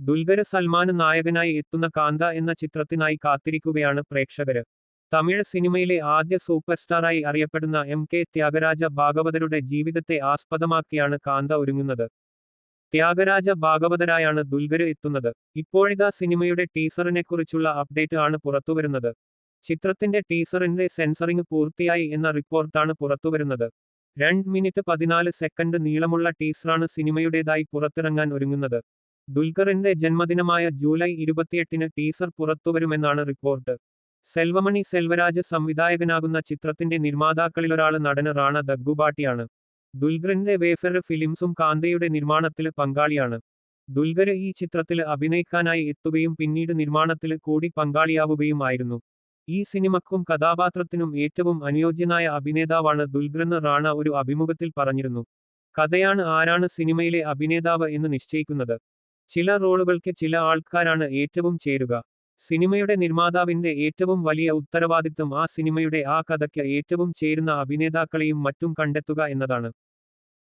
ദുൽഖര് സൽമാന് നായകനായി എത്തുന്ന കാന്ത എന്ന ചിത്രത്തിനായി കാത്തിരിക്കുകയാണ് പ്രേക്ഷകര്. തമിഴ് സിനിമയിലെ ആദ്യ സൂപ്പർ സ്റ്റാറായി അറിയപ്പെടുന്ന എം കെ ത്യാഗരാജ ഭാഗവതരുടെ ജീവിതത്തെ ആസ്പദമാക്കിയാണ് കാന്ത ഒരുങ്ങുന്നത്. ത്യാഗരാജ ഭാഗവതരായാണ് ദുൽഖര് എത്തുന്നത്. ഇപ്പോഴിതാ സിനിമയുടെ ടീസറിനെക്കുറിച്ചുള്ള അപ്ഡേറ്റ് ആണ് പുറത്തുവരുന്നത്. ചിത്രത്തിന്റെ ടീസറിന്റെ സെൻസറിംഗ് പൂർത്തിയായി എന്ന റിപ്പോർട്ടാണ് പുറത്തുവരുന്നത്. രണ്ട് മിനിറ്റ് പതിനാല് സെക്കൻഡ് നീളമുള്ള ടീസറാണ് സിനിമയുടേതായി പുറത്തിറങ്ങാൻ ഒരുങ്ങുന്നത്. ദുൽഖറിന്റെ ജന്മദിനമായ ജൂലൈ ഇരുപത്തിയെട്ടിന് ടീസർ പുറത്തുവരുമെന്നാണ് റിപ്പോർട്ട്. സെൽവമണി സെൽവരാജ് സംവിധായകനാകുന്ന ചിത്രത്തിന്റെ നിർമ്മാതാക്കളിലൊരാൾ നടന് റാണ ദഗ്ഗുബാട്ടിയാണ്. ദുൽഖറിന്റെ വേഫർ ഫിലിംസും കാന്തയുടെ നിർമ്മാണത്തിൽ പങ്കാളിയാണ്. ദുൽഖര് ഈ ചിത്രത്തിൽ അഭിനയിക്കാനായി എത്തുകയും പിന്നീട് നിർമ്മാണത്തിൽ കൂടി പങ്കാളിയാവുകയും ആയിരുന്നു. ഈ സിനിമക്കും കഥാപാത്രത്തിനും ഏറ്റവും അനുയോജ്യനായ അഭിനേതാവാണ് ദുൽഖറെന്ന് റാണ ഒരു അഭിമുഖത്തിൽ പറഞ്ഞിരുന്നു. കഥയാണ് ആരാണ് സിനിമയിലെ അഭിനേതാവ് എന്ന് നിശ്ചയിക്കുന്നത്. ചില റോളുകൾക്ക് ചില ആൾക്കാരാണ് ഏറ്റവും ചേരുക. സിനിമയുടെ നിർമ്മാതാവിന്റെ ഏറ്റവും വലിയ ഉത്തരവാദിത്തം ആ സിനിമയുടെ ആ കഥയ്ക്ക് ഏറ്റവും ചേരുന്ന അഭിനേതാക്കളെയും മറ്റും കണ്ടെത്തുക എന്നതാണ്.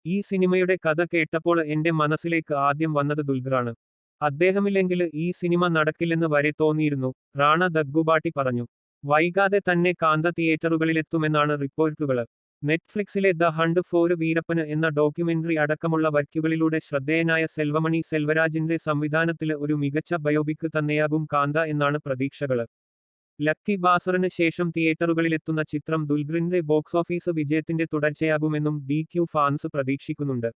ഈ സിനിമയുടെ കഥ കേട്ടപ്പോൾ എന്റെ മനസ്സിലേക്ക് ആദ്യം വന്നത് ദുൽഖറാണ്. അദ്ദേഹമില്ലെങ്കിൽ ഈ സിനിമ നടക്കില്ലെന്ന് വരെ തോന്നിയിരുന്നു റാണ ദഗ്ഗുബാട്ടി പറഞ്ഞു. വൈകാതെ തന്നെ കാന്ത തിയേറ്ററുകളിലെത്തുമെന്നാണ് റിപ്പോർട്ടുകൾ. നെറ്റ്ഫ്ലിക്സിലെ ദ ഹണ്ട് ഫോർ വീരപ്പന് എന്ന ഡോക്യുമെന്ററി അടക്കമുള്ള വർക്കുകളിലൂടെ ശ്രദ്ധേയനായ സെൽവമണി സെൽവരാജിന്റെ സംവിധാനത്തിൽ ഒരു മികച്ച ബയോപിക് തന്നെയാകും കാന്ത എന്നാണ് പ്രതീക്ഷകൾ ലക്കി ബാസറിന് ശേഷം തിയേറ്ററുകളിലെത്തുന്ന ചിത്രം ദുൽഗ്രിന്റെ ബോക്സ് ഓഫീസ് വിജയത്തിന്റെ തുടർച്ചയാകുമെന്നും ഡി ക്യു ഫാൻസ് പ്രതീക്ഷിക്കുന്നുണ്ട്.